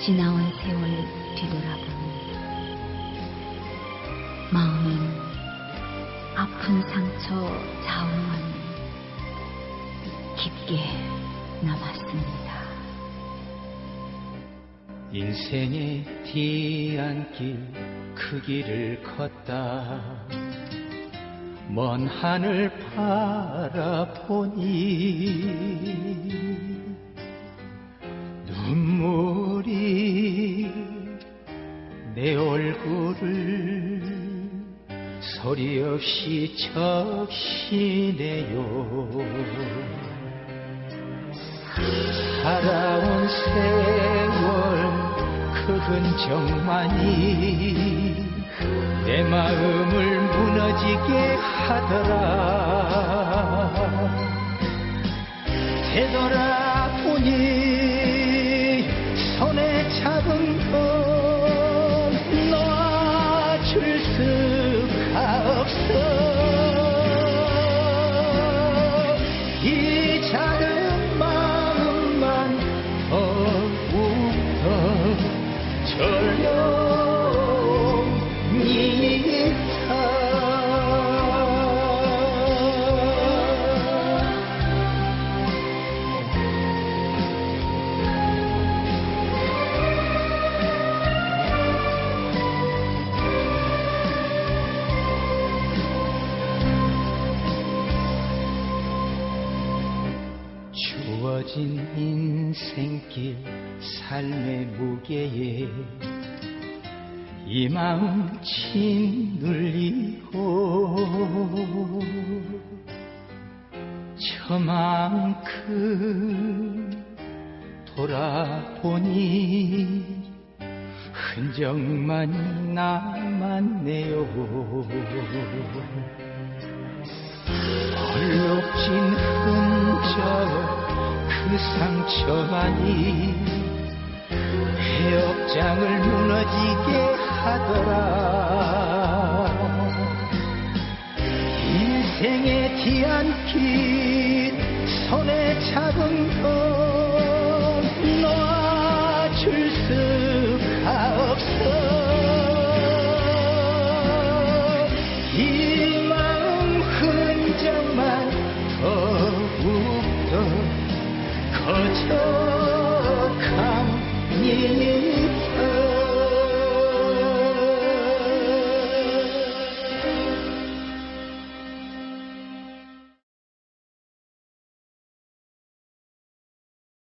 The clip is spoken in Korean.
듯 지나온 세월 뒤돌아보니 마음엔 아픈 상처 자웅만 깊게 남았습니다. 인생의 뒤안길 그 길을 걷다 먼 하늘 바라보니 내 얼굴을 소리 없이 적시네요. 살아온 세월 그 흔적만이 내 마음을 무너지게 하더라. 되돌아보니 손에 잡은 건 주어진 인생길 삶의 무게에 이 마음 짓눌리고 저만큼 돌아보니 흔적만 남았네요 상처만이 해역장을 무너지게 하더라. 인생의 뒤안길 손에 잡은 건 истокам.